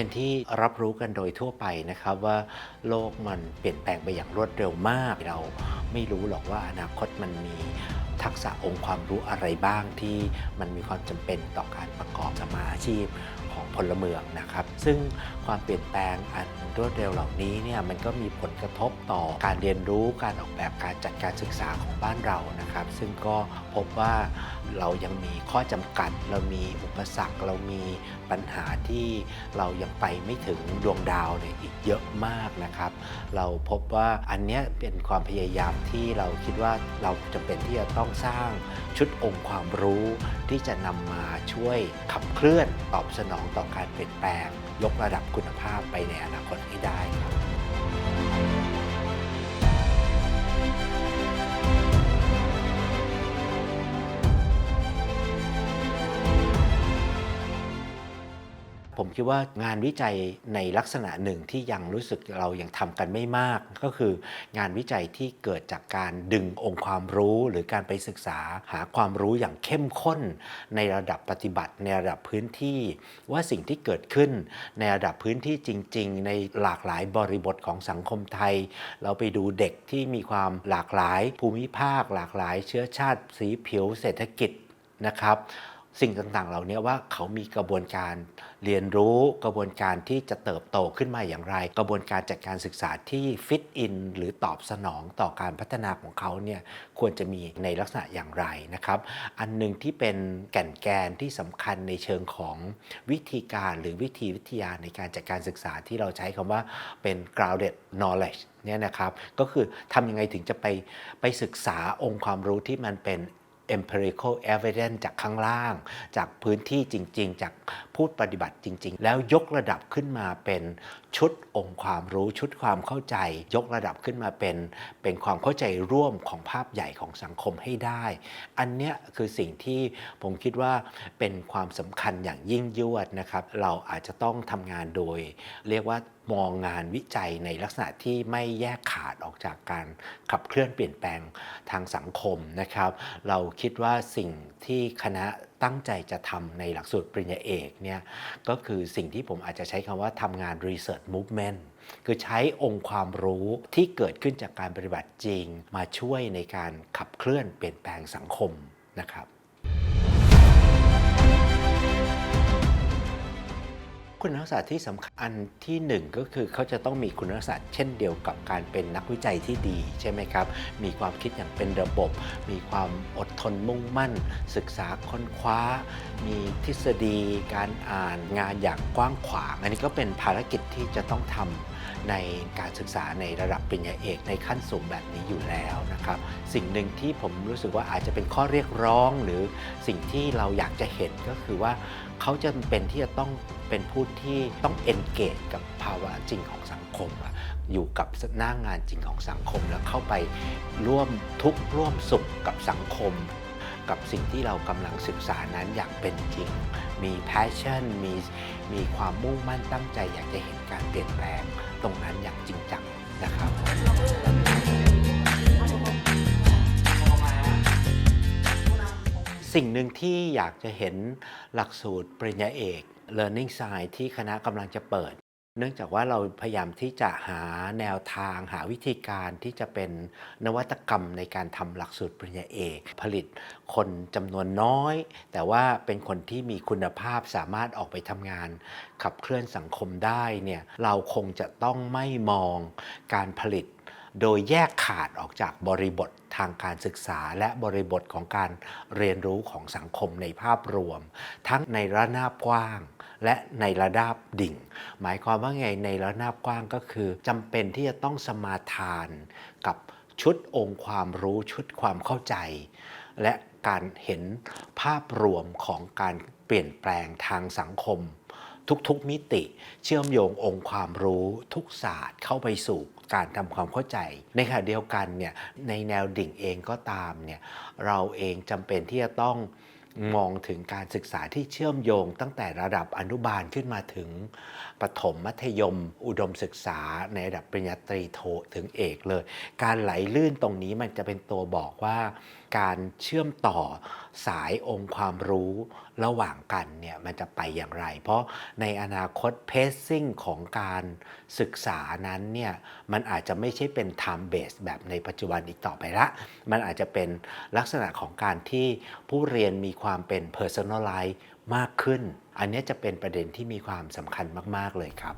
็นที่รับรู้กันโดยทั่วไปนะครับว่าโลกมันเปลี่ยนแปลงไปอย่างรวดเร็วมาก เราไม่รู้หรอกว่าอนาคตมันมีทักษะองค์ความรู้อะไรบ้างที่มันมีความจำเป็นต่อการประกอบสมมาอาชีพของพลเมืองนะครับ ซึ่งความเปลี่ยนแปลงอันรวดเร็วเหล่านี้เนี่ยมันก็มีผลกระทบต่อการเรียนรู้การออกแบบการจัดการศึกษาของบ้านเรานะครับ ซึ่งก็พบว่าเรายังมีข้อจำกัด เรามีอุปสรรค เรามีปัญหาที่เรายังไปไม่ถึงดวงดาวเนี่ยอีกเยอะมากนะครับ เราพบว่าอันเนี้ยเป็นความพยายามที่เราคิดว่าเราจำเป็นที่จะต้องสร้างชุดองค์ความรู้ที่จะนำมาช่วยขับเคลื่อนตอบสนองต่อการเปลี่ยนแปลง ยกระดับคุณภาพไปในอนาคตให้ได้ครับ ผมคิดว่างานวิจัยในลักษณะหนึ่งที่ยังรู้สึกเรายังทำกันไม่มาก ก็คืองานวิจัยที่เกิดจากการดึงองค์ความรู้หรือการไปศึกษาหาความรู้อย่างเข้มข้น ในระดับปฏิบัติในระดับพื้นที่ ว่าสิ่งที่เกิดขึ้น ในระดับพื้นที่จริง ๆ ในหลากหลายบริบทของสังคมไทย เราไปดูเด็กที่มีความหลากหลายภูมิภาค หลากหลายเชื้อชาติ สีผิวเศรษฐกิจนะครับ สิ่งต่างๆ เหล่านี้ว่าเขามีกระบวนการเรียนรู้กระบวนการที่จะเติบโตขึ้นมาอย่างไร กระบวนการจัดการศึกษาที่ฟิตอินหรือตอบสนองต่อการพัฒนาของเขาเนี่ยควรจะมีในลักษณะอย่างไรนะครับ อันหนึ่งที่เป็นแก่นแกนที่สำคัญในเชิงของวิธีการหรือวิธีวิทยาในการจัดการศึกษาที่เราใช้คำว่าเป็น grounded knowledge เนี่ยนะครับก็คือทำยังไงถึงจะไปไปศึกษาองค์ความรู้ที่มันเป็น empirical evidence จากข้างล่าง จากพื้นที่จริง ๆ จากพูดปฏิบัติจริง ๆ แล้วยกระดับขึ้นมาเป็นชุดองค์ความรู้ชุดความเข้าใจ ยกระดับขึ้นมาเป็น เป็นความเข้าใจร่วมของภาพใหญ่ของสังคมให้ได้ อันเนี้ยคือสิ่งที่ผมคิดว่าเป็นความสำคัญอย่างยิ่งยวดนะครับ เราอาจจะต้องทำงานโดย เรียกว่า มองงานวิจัยในลักษณะที่ไม่แยกขาดออกจากการขับเคลื่อนเปลี่ยนแปลงทางสังคมนะครับ เราคิดว่าสิ่งที่คณะตั้งใจจะทำในหลักสูตรปริญญาเอกเนี่ยก็คือสิ่งที่ผมอาจจะใช้คำว่าทำงาน research movement คือใช้องค์ความรู้ที่เกิดขึ้นจากการปฏิบัติจริง มาช่วยในการขับเคลื่อนเปลี่ยนแปลงสังคมนะครับ คุณลักษณะที่สำคัญที่หนึ่งก็คือเขาจะต้องมีคุณลักษณะเช่นเดียวกับการเป็นนักวิจัยที่ดีใช่ไหมครับ มีความคิดอย่างเป็นระบบ มีความอดทนมุ่งมั่น ศึกษาค้นคว้า มีทฤษฎีการอ่านงานอย่างกว้างขวาง อันนี้ก็เป็นภารกิจที่จะต้องทำ ในการศึกษาในระดับปริญญาเอกในขั้นสูงแบบนี้อยู่แล้วนะครับ สิ่งหนึ่งที่ผมรู้สึกว่าอาจจะเป็นข้อเรียกร้อง หรือสิ่งที่เราอยากจะเห็นก็คือว่าเขาจะเป็นที่จะต้องเป็นผู้ที่ต้อง engage กับภาวะจริงของสังคมอะอยู่กับหน้างานจริงของสังคมแล้วเข้าไปร่วมทุกข์ร่วมสุขกับสังคม กับสิ่งที่เรากำลังศึกษานั้นอย่างเป็นจริง มี passion มีมีความมุ่งมั่นตั้งใจอยากจะเห็นการเปลี่ยนแปลงตรงนั้นอย่างจริงจังนะครับสิ่งหนึ่งที่อยากจะเห็นหลักสูตรปริญญาเอก Learning Science ที่คณะกำลังจะเปิด เนื่องจากว่าเราพยายามที่จะหาแนวทางหาวิธีการที่จะเป็นนวัตกรรมในการทำหลักสูตรปริญญาเอกผลิตคนจำนวนน้อย แต่ว่าเป็นคนที่มีคุณภาพสามารถออกไปทำงาน ขับเคลื่อนสังคมได้เนี่ยเราคงจะต้องไม่มองการผลิต โดยแยกขาดออกจากบริบททางการศึกษาและบริบทของการเรียนรู้ของสังคมในภาพรวม ทั้งในระนาบกว้าง และในระดับดิ่ง หมายความว่าไงในระนาบกว้างก็คือจำเป็นที่จะต้องสมาทานกับชุดองค์ความรู้ชุดความเข้าใจ และการเห็นภาพรวมของการเปลี่ยนแปลงทางสังคม ทุกๆมิติเชื่อมโยงองค์ความรู้ทุกศาสตร์เข้าไปสู่การทำความเข้าใจ ในขณะเดียวกันเนี่ยในแนวดิ่งเองก็ตามเนี่ยเราเองจำเป็นที่จะต้อง มองถึงการศึกษาที่เชื่อมโยงตั้งแต่ระดับอนุบาลขึ้นมาถึงประถมมัธยม อุดมศึกษาในระดับปริญญาตรีโทถึงเอกเลย การไหลลื่นตรงนี้มันจะเป็นตัวบอกว่า การเชื่อมต่อสายองค์ความรู้ระหว่างกันเนี่ยมันจะไปอย่างไร เพราะในอนาคตเพซซิ่งของการศึกษานั้นเนี่ยมันอาจจะไม่ใช่เป็น time base แบบในปัจจุบันอีกต่อไปละ มันอาจจะเป็นลักษณะของการที่ผู้เรียนมีความเป็น personalize มากขึ้น อันนี้จะเป็นประเด็นที่มีความสำคัญมาก ๆ เลยครับ